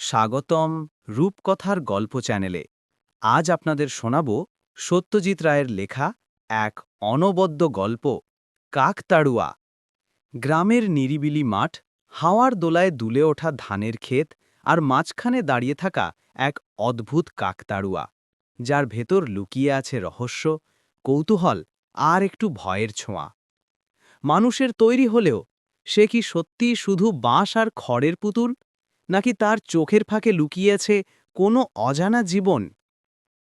স্বাগতম রূপকথার গল্প চ্যানেলে। আজ আপনাদের শোনাব সত্যজিৎ রায়ের লেখা এক অনবদ্য গল্প, কাকতাড়ুয়া। গ্রামের নিরিবিলি মাঠ, হাওয়ার দোলায় দুলে ওঠা ধানের ক্ষেত আর মাঝখানে দাঁড়িয়ে থাকা এক অদ্ভুত কাকতাড়ুয়া, যার ভেতর লুকিয়ে আছে রহস্য, কৌতূহল আর একটু ভয়ের ছোঁয়া। মানুষের তৈরি হলেও সে কি সত্যিই শুধু বাঁশ আর খড়ের পুতুল? নাকি তার চোখের ফাঁকে লুকিয়েছে কোনো অজানা জীবন?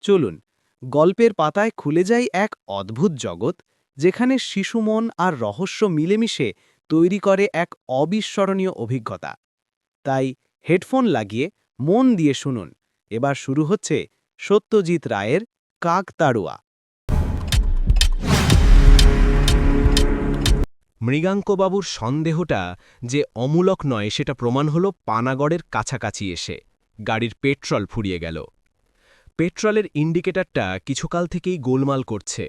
চলুন, গল্পের পাতায় খুলে যাই এক অদ্ভুত জগৎ, যেখানে শিশু মন আর রহস্য মিলেমিশে তৈরি করে এক অবিস্মরণীয় অভিজ্ঞতা। তাই হেডফোন লাগিয়ে মন দিয়ে শুনুন। এবার শুরু হচ্ছে সত্যজিৎ রায়ের কাকতাড়ুয়া মৃগাঙ্কবাবুর সন্দেহটা যে অমূলক নয় সেটা প্রমাণ হল পানাগড়ের কাছাকাছি এসে। গাড়ির পেট্রল ফুরিয়ে গেল। পেট্রলের ইন্ডিকেটারটা কিছুকাল থেকেই গোলমাল করছে।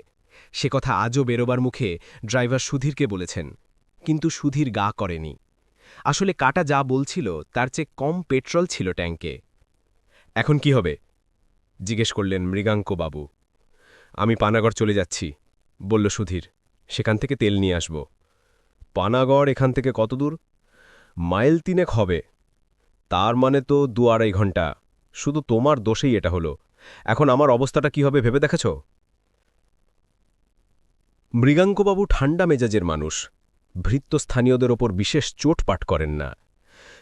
সে কথা আজও বেরোবার মুখে ড্রাইভার সুধীরকে বলেছেন, কিন্তু সুধীর গা করেনি। আসলে কাটা যা বলছিল তার চেয়ে কম পেট্রল ছিল ট্যাঙ্কে। এখন কি হবে? জিজ্ঞেস করলেন মৃগাঙ্কবাবু। আমি পানাগড় চলে যাচ্ছি, বলল সুধীর। সেখান থেকে তেল নিয়ে আসব। পানাগড় এখান থেকে কত দূর? মাইল তিনেক হবে। তার মানে তো দু আড়াই ঘণ্টা। শুধু তোমার দোষেই এটা হলো। এখন আমার অবস্থাটা কি হবে ভেবে দেখেছ? মৃগাঙ্কবাবু ঠান্ডা মেজাজের মানুষ। ভৃত্য স্থানীয়দের ওপর বিশেষ চোটপাট করেন না।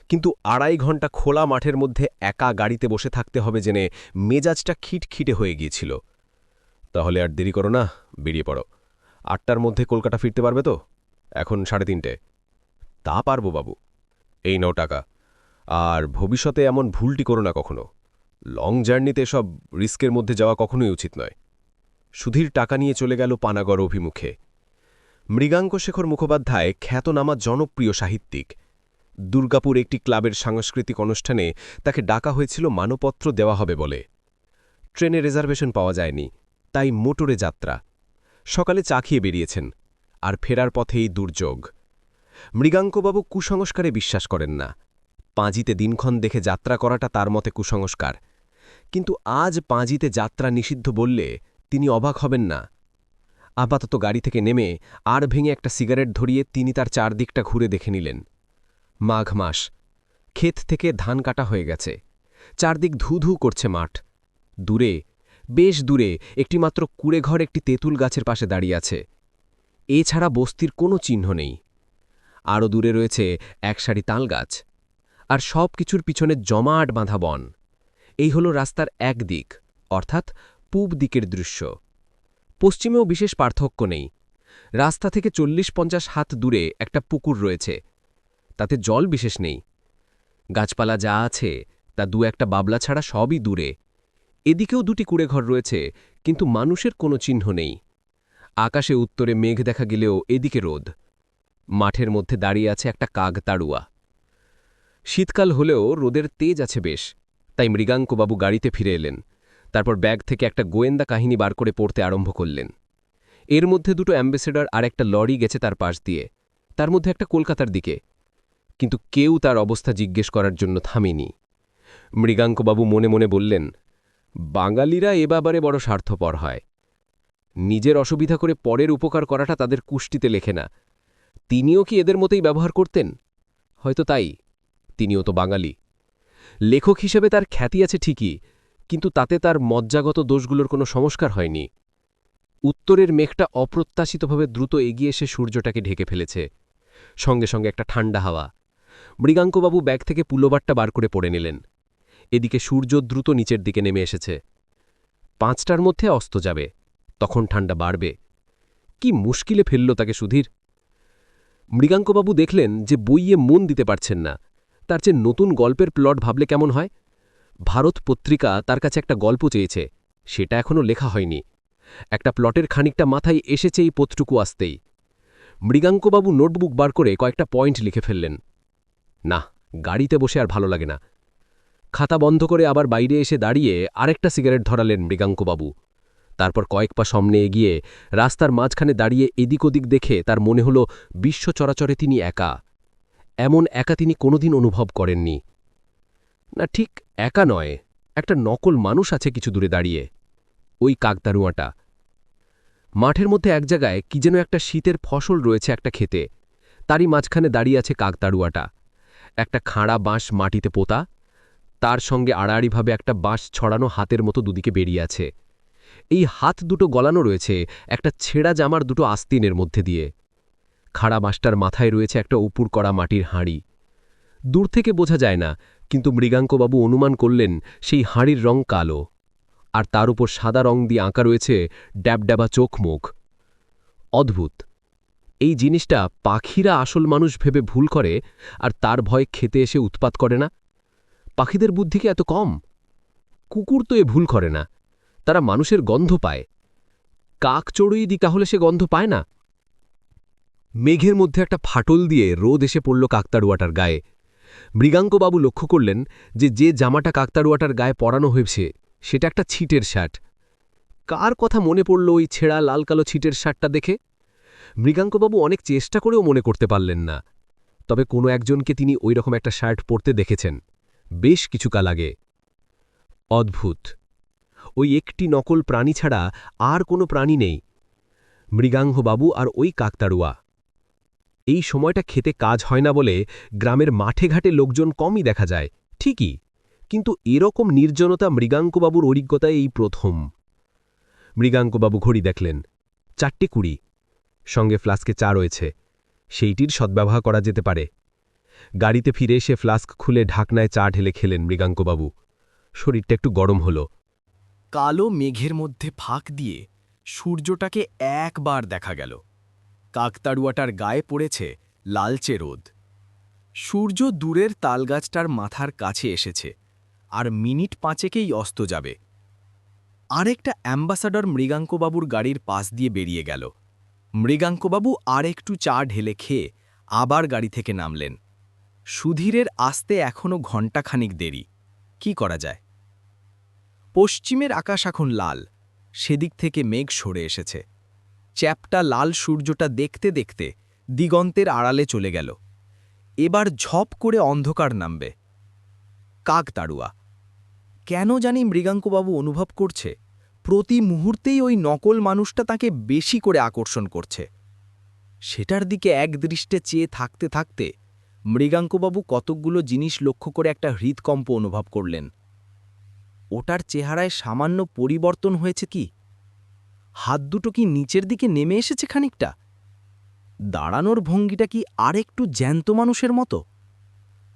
কিন্তু আড়াই ঘণ্টা খোলা মাঠের মধ্যে একা গাড়িতে বসে থাকতে হবে জেনে মেজাজটা খিটখিটে হয়ে গিয়েছিল। তাহলে আর দেরি করো না, বেরিয়ে পড়ো। আটটার মধ্যে কলকাতা ফিরতে পারবে তো? এখন সাড়ে তিনটে। তা পারব বাবু। এই নও টাকা। আর ভবিষ্যতে এমন ভুলটি করো না কখনো। লং জার্নিতে সব রিস্কের মধ্যে যাওয়া কখনোই উচিত নয়। সুধীর টাকা নিয়ে চলে গেল পানাগড় অভিমুখে। মৃগাঙ্ক শেখর মুখোপাধ্যায় খ্যাতনামা জনপ্রিয় সাহিত্যিক। দুর্গাপুর একটি ক্লাবের সাংস্কৃতিক অনুষ্ঠানে তাকে ডাকা হয়েছিল মানপত্র দেওয়া হবে বলে। ট্রেনে রিজার্ভেশন পাওয়া যায়নি, তাই মোটরে যাত্রা। সকালে চা খেয়ে বেরিয়েছেন। আর ফেরার পথেই দুর্যোগ। মৃগাঙ্কবাবু কুসংস্কারে বিশ্বাস করেন না। পাঁজিতে দিনক্ষণ দেখে যাত্রা করাটা তার মতে কুসংস্কার। কিন্তু আজ পাঁজিতে যাত্রা নিষিদ্ধ বললে তিনি অবাক হবেন না। আপাতত গাড়ি থেকে নেমে আর ভেঙে একটা সিগারেট ধরিয়ে তিনি তার চারদিকটা ঘুরে দেখে নিলেন। মাঘ মাস। ক্ষেত থেকে ধান কাটা হয়ে গেছে। চারদিক ধু ধু করছে মাঠ। দূরে, বেশ দূরে, একটিমাত্র কুড়েঘর একটি তেঁতুল গাছের পাশে দাঁড়িয়ে আছে। এছাড়া বস্তির কোনো চিহ্ন নেই। আরও দূরে রয়েছে এক সারি তালগাছ আর সব কিছুর পিছনে জমাট বাঁধা বন। এই হল রাস্তার এক দিক, অর্থাৎ পূব দিকের দৃশ্য। পশ্চিমেও বিশেষ পার্থক্য নেই। রাস্তা থেকে চল্লিশ পঞ্চাশ হাত দূরে একটা পুকুর রয়েছে। তাতে জল বিশেষ নেই। গাছপালা যা আছে, তা দু একটা বাবলা ছাড়া সবই দূরে। এদিকেও দুটি কুড়েঘর রয়েছে, কিন্তু মানুষের কোনো চিহ্ন নেই। আকাশে উত্তরে মেঘ দেখা গেলেও এদিকে রোদ। মাঠের মধ্যে দাঁড়িয়ে আছে একটা কাগ তাড়ুয়া। শীতকাল হলেও রোদের তেজ আছে বেশ, তাই মৃগাঙ্কবাবু গাড়িতে ফিরে এলেন, তারপর ব্যাগ থেকে একটা গোয়েন্দা কাহিনী বার করে পড়তে আরম্ভ করলেন। এর মধ্যে দুটো অ্যাম্বাসেডর আর একটা লরি গেছে তার পাশ দিয়ে, তার মধ্যে একটা কলকাতার দিকে। কিন্তু কেউ তার অবস্থা জিজ্ঞেস করার জন্য থামেনি। মৃগাঙ্কবাবু মনে মনে বললেন, বাঙালিরা এ ব্যাপারে বড় স্বার্থপর হয়। নিজের অসুবিধা করে পরের উপকার করাটা তাদের কুষ্টিতে লেখে না। তিনিও কি এদের মতোই ব্যবহার করতেন? হয়তো তাই। তিনিও তো বাঙালি। লেখক হিসেবে তার খ্যাতি আছে ঠিকই, কিন্তু তাতে তার মজ্জাগত দোষগুলোর কোনো সংস্কার হয়নি। উত্তরের মেঘটা অপ্রত্যাশিতভাবে দ্রুত এগিয়ে এসে সূর্যটাকে ঢেকে ফেলেছে। সঙ্গে সঙ্গে একটা ঠান্ডা হাওয়া। মৃগাঙ্কবাবু ব্যাগ থেকে পুলোবারটা বার করে পড়ে নিলেন। এদিকে সূর্য দ্রুত নিচের দিকে নেমে এসেছে। পাঁচটার মধ্যে অস্ত যাবে। তখন ঠান্ডা বাড়বে। কি মুশকিলে ফেলল তাকে সুধীর। মৃগাঙ্কবাবু দেখলেন যে বইয়ে মন দিতে পারছেন না। তার চেয়ে নতুন গল্পের প্লট ভাবলে কেমন হয়? ভারত পত্রিকা তার কাছে একটা গল্প চেয়েছে, সেটা এখনও লেখা হয়নি। একটা প্লটের খানিকটা মাথায় এসেছে এই পথটুকু আসতেই। মৃগাঙ্কবাবু নোটবুক বার করে কয়েকটা পয়েন্ট লিখে ফেললেন। না, গাড়িতে বসে আর ভালো লাগে না। খাতা বন্ধ করে আবার বাইরে এসে দাঁড়িয়ে আরেকটা সিগারেট ধরালেন মৃগাঙ্কবাবু। তারপর কয়েক পা সামনে এগিয়ে রাস্তার মাঝখানে দাঁড়িয়ে এদিক ওদিক দেখে তার মনে হল বিশ্ব চরাচরে তিনি একা। এমন একা তিনি কোনোদিন অনুভব করেননি। না, ঠিক একা নয়, একটা নকল মানুষ আছে কিছু দূরে দাঁড়িয়ে। ওই কাকতারুয়াটা মাঠের মধ্যে এক জায়গায় কি যেন একটা শীতের ফসল রয়েছে একটা খেতে তারই মাঝখানে দাঁড়িয়ে আছে কাকতাড়ুয়াটা। একটা খাঁড়া বাঁশ মাটিতে পোতা। তার সঙ্গে আড়াআড়িভাবে একটা বাঁশ ছড়ানো হাতের মতো দুদিকে বেরিয়ে আছে। এই হাত দুটো গলানো রয়েছে, একটা ছেঁড়া জামার দুটো আস্তিনের মধ্যে দিয়ে। খাড়া বাঁশটার মাথায় রয়েছে একটা উপুর করা মাটির হাঁড়ি। দূর থেকে বোঝা যায় না, কিন্তু মৃগাঙ্কবাবু অনুমান করলেন সেই হাঁড়ির রং কালো, আর তার উপর সাদা রং দিয়ে আঁকা রয়েছে ড্যাবড্যাবা চোখ মুখ অদ্ভুত। এই জিনিসটা পাখিরা আসল মানুষ ভেবে ভুল করে, আর তার ভয় খেতে এসে উৎপাত করে না। পাখিদের বুদ্ধি কি এত কম। কুকুর তো এ ভুল করে না। তারা মানুষের গন্ধ পায়। কাক চড়ুই দি তাহলে সে গন্ধ পায় না? মেঘের মধ্যে একটা ফাটল দিয়ে রোদ এসে পড়ল কাকতাড়ুয়াটার গায়ে। মৃগাঙ্কবাবু লক্ষ্য করলেন যে যে জামাটা কাকতাড়ুয়াটার গায়ে পরানো হয়েছে, সেটা একটা ছিটের শার্ট। কার কথা মনে পড়ল ওই ছেঁড়া লাল কালো ছিটের শার্টটা দেখে? মৃগাঙ্কবাবু অনেক চেষ্টা করেও মনে করতে পারলেন না। তবে কোনো একজনকে তিনি ওই রকম একটা শার্ট পরতে দেখেছেন, বেশ কিছু কাল আগে। অদ্ভুত! ওই একটি নকল প্রাণী ছাড়া আর কোনো প্রাণী নেই। মৃগাঙ্গবাবু আর ওই কাকতাড়ুয়া। এই সময়টা খেতে কাজ হয় না বলে গ্রামের মাঠে ঘাটে লোকজন কমই দেখা যায়, ঠিকই, কিন্তু এরকম নির্জনতা মৃগাঙ্কবাবুর অভিজ্ঞতায় এই প্রথম। মৃগাঙ্কবাবু ঘড়ি দেখলেন, চারটে কুড়ি, সঙ্গে ফ্লাস্কে চা রয়েছে, সেইটির সদ্ব্যবহার করা যেতে পারে। গাড়িতে ফিরে এসে ফ্লাস্ক খুলে ঢাকনায় চা ঢেলে খেলেন মৃগাঙ্কবাবু শরীরটা একটু গরম হল। কালো মেঘের মধ্যে ফাঁক দিয়ে সূর্যটাকে একবার দেখা গেল। কাকতাড়ুয়াটার গায়ে পড়েছে লালচে রোদ। সূর্য দূরের তালগাছটার মাথার কাছে এসেছে আর মিনিট পাঁচেকেই অস্ত যাবে। আরেকটা অ্যাম্বাসাডর মৃগাঙ্কবাবুর গাড়ির পাশ দিয়ে বেরিয়ে গেল। মৃগাঙ্কবাবু আর একটু চা ঢেলে খেয়ে আবার গাড়ি থেকে নামলেন। সুধীরের আসতে এখনও ঘণ্টাখানিক দেরি। কি করা যায়? পশ্চিমের আকাশ এখন লাল। সেদিক থেকে মেঘ সরে এসেছে। চ্যাপটা লাল সূর্যটা দেখতে দেখতে দিগন্তের আড়ালে চলে গেল। এবার ঝপ করে অন্ধকার নামবে। কাক তাড়ুয়া, কেন জানি মৃগাঙ্কবাবু অনুভব করছে, প্রতি মুহূর্তেই ওই নকল মানুষটা তাকে বেশি করে আকর্ষণ করছে। সেটার দিকে একদৃষ্টে চেয়ে থাকতে থাকতে মৃগাঙ্কবাবু কতকগুলো জিনিস লক্ষ্য করে একটা হৃদকম্প অনুভব করলেন। ওটার চেহারায় সামান্য পরিবর্তন হয়েছে কি? হাত দুটো কি নিচের দিকে নেমে এসেছে খানিকটা? দাঁড়ানোর ভঙ্গিটা কি আরেকটু জ্যান্ত মানুষের মতো?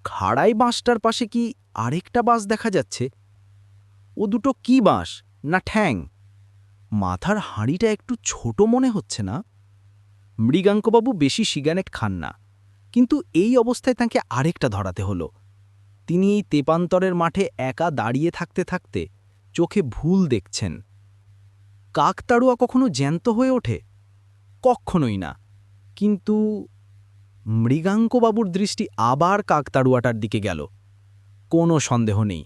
খাড়াই বাঁশটার পাশে কি আরেকটা বাঁশ দেখা যাচ্ছে? ও দুটো কি বাঁশ, না ঠ্যাং? মাথার হাঁড়িটা একটু ছোট মনে হচ্ছে না? মৃগাঙ্কবাবু বেশি সিগারেট খান না, কিন্তু এই অবস্থায় তাকে আরেকটা ধরাতে হলো। তিনি এই তেপান্তরের মাঠে একা দাঁড়িয়ে থাকতে থাকতে চোখে ভুল দেখছেন। কাকতাড়ুয়া কখনো জ্যান্ত হয়ে ওঠে? কখনোই না। কিন্তু মৃগাঙ্কবাবুর দৃষ্টি আবার কাকতাড়ুয়াটার দিকে গেল। কোনো সন্দেহ নেই,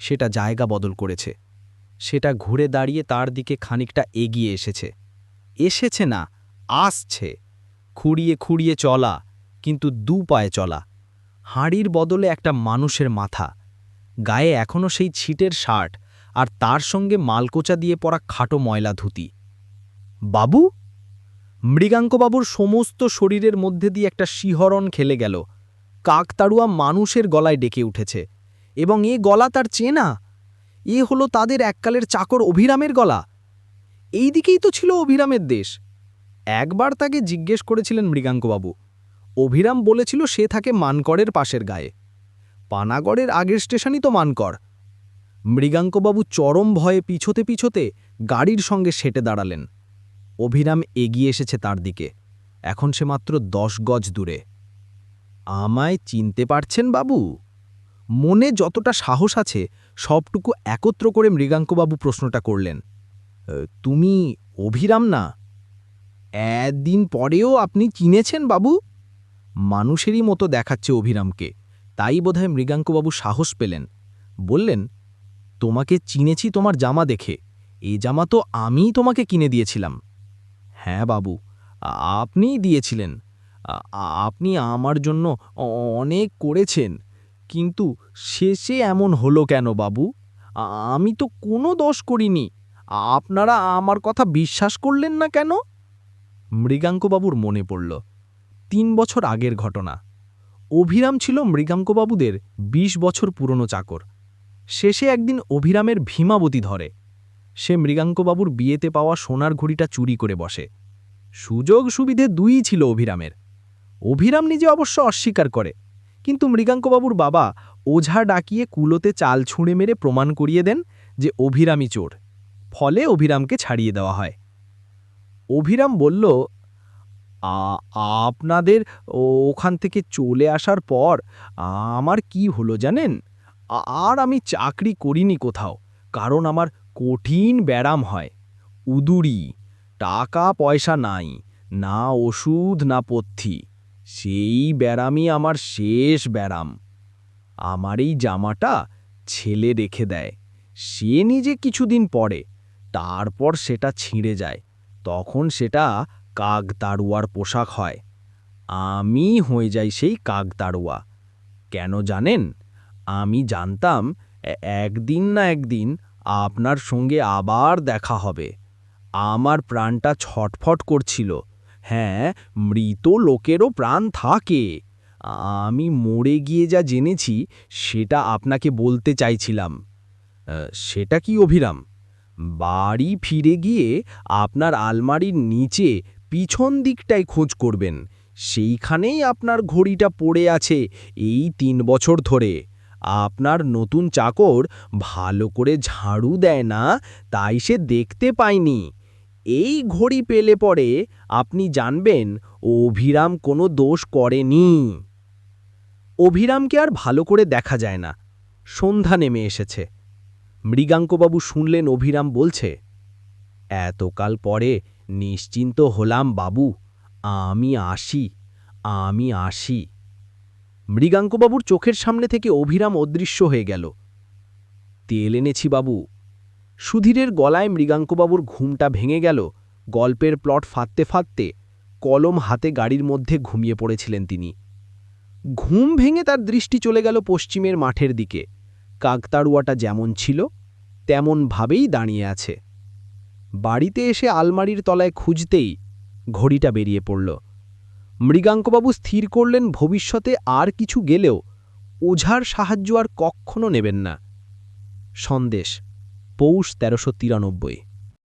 সেটা জায়গা বদল করেছে। সেটা ঘুরে দাঁড়িয়ে তার দিকে খানিকটা এগিয়ে এসেছে। এসেছে না, আসছে। খুঁড়িয়ে খুঁড়িয়ে চলা, কিন্তু দু পায়ে চলা। হাঁড়ির বদলে একটা মানুষের মাথা। গায়ে এখনও সেই ছিটের শার্ট আর তার সঙ্গে মালকোচা দিয়ে পরা খাটো ময়লা ধুতি। বাবু? মৃগাঙ্কবাবুর সমস্ত শরীরের মধ্যে দিয়ে একটা শিহরণ খেলে গেল। কাকতাড়ুয়া মানুষের গলায় ডেকে উঠেছে। এবং এ গলা তার চেনা? এ হলো তাদের এককালের চাকর অভিরামের গলা। এই দিকেই তো ছিল অভিরামের দেশ। একবার তাকে জিজ্ঞেস করেছিলেন মৃগাঙ্কবাবু। অভিরাম বলেছিল সে থাকে মানকরের পাশের গায়ে। পানাগড়ের আগের স্টেশনই তো মানকর মৃগাঙ্কবাবু চরম ভয়ে পিছোতে পিছোতে গাড়ির সঙ্গে সেটে দাঁড়ালেন। অভিরাম এগিয়ে এসেছে তার দিকে। এখন সে মাত্র দশ গজ দূরে। আমায় চিনতে পারছেন বাবু? মনে যতটা সাহস আছে, সবটুকু একত্র করে মৃগাঙ্কবাবু প্রশ্নটা করলেন। তুমি অভিরাম না? একদিন পরেও আপনি চিনেছেন বাবু? মানুষেরই মতো দেখাচ্ছে অভিরামকে। তাই বোধহয় মৃগাঙ্কবাবু সাহস পেলেন। বললেন, তোমাকে চিনেছি তোমার জামা দেখে। এই জামা তো আমিই তোমাকে কিনে দিয়েছিলাম। হ্যাঁ বাবু, আপনিই দিয়েছিলেন। আপনি আমার জন্য অনেক করেছেন। কিন্তু শেষে এমন হলো কেন বাবু? আমি তো কোনো দোষ করিনি। আপনারা আমার কথা বিশ্বাস করলেন না কেন? মৃগাঙ্কবাবুর মনে পড়ল। তিন বছর আগের ঘটনা। অভিরাম ছিল মৃগাঙ্কবাবুদের ২০ বছর পুরনো চাকর। শেষে একদিন অভিরামের ভীমাবতী ধরে। সে মৃগাঙ্কবাবুর বিয়েতে পাওয়া সোনার ঘড়িটা চুরি করে বসে। সুযোগ সুবিধে দুই ছিল অভিরামের। অভিরাম নিজে অবশ্য অস্বীকার করে, কিন্তু মৃগাঙ্কবাবুর বাবা ওঝা ডাকিয়ে কুলোতে চাল ছুঁড়ে মেরে প্রমাণ করিয়ে দেন যে অভিরামই চোর। ফলে অভিরামকে ছাড়িয়ে দেওয়া হয়। অভিরাম বলল "আ- আপনাদের ওখান থেকে চলে আসার পর আমার কি হলো জানেন? আর আমি চাকরি করিনি কোথাও, কারণ আমার কঠিন ব্যারাম হয়। উদুরি টাকা পয়সা নাই, না ওষুধ, না পথ্যি। সেই ব্যারামই আমার শেষ ব্যারাম আমার এই জামাটা ছেলে রেখে দেয়। সে নিজে কিছুদিন পরে, তারপর সেটা ছিঁড়ে যায়। তখন সেটা কাকতাড়ুয়ার পোশাক হয়। আমি হয়ে যাই সেই কাকতাড়ুয়া কেন জানেন? আমি জানতাম একদিন না একদিন আপনার সঙ্গে আবার দেখা হবে। আমার প্রাণটা ছটফট করছিল। হ্যাঁ মৃত লোকেরও প্রাণ থাকে। আমি মরে গিয়ে যা জেনেছি সেটা আপনাকে বলতে চাইছিলাম। সেটা কি অভিরাম? বাড়ি ফিরে গিয়ে আপনার আলমারির নিচে পিছন দিকটায় খোঁজ করবেন। সেইখানেই আপনার ঘড়িটা পড়ে আছে এই তিন বছর ধরে। আপনার নতুন চাকর ভালো করে ঝাড়ু দেয় না, তাই সে দেখতে পায়নি। এই ঘড়ি পেলে পরে আপনি জানবেন অভিরাম কোনো দোষ করেনি। অভিরামকে আর ভালো করে দেখা যায় না। সন্ধ্যা নেমে এসেছে। মৃগাঙ্কবাবু শুনলেন অভিরাম বলছে, এতকাল পরে নিশ্চিন্ত হলাম, বাবু। আমি আসি আমি আসি। মৃগাঙ্কবাবুর চোখের সামনে থেকে অভিরাম অদৃশ্য হয়ে গেল। তেল এনেছি, বাবু। সুধীরের গলায় মৃগাঙ্কবাবুর ঘুমটা ভেঙে গেল। গল্পের প্লট ফাঁদতে ফাঁদতে কলম হাতে গাড়ির মধ্যে ঘুমিয়ে পড়েছিলেন তিনি। ঘুম ভেঙে তার দৃষ্টি চলে গেল পশ্চিমের মাঠের দিকে। কাকতাড়ুয়াটা যেমন ছিল, তেমনভাবেই দাঁড়িয়ে আছে। বাড়িতে এসে আলমারির তলায় খুঁজতেই ঘড়িটা বেরিয়ে পড়ল। মৃগাঙ্কবাবু স্থির করলেন, ভবিষ্যতে আর কিছু গেলেও ওঝার সাহায্য আর কক্ষণও নেবেন না। সন্দেশ, পৌষ তেরোশো তিরানব্বই।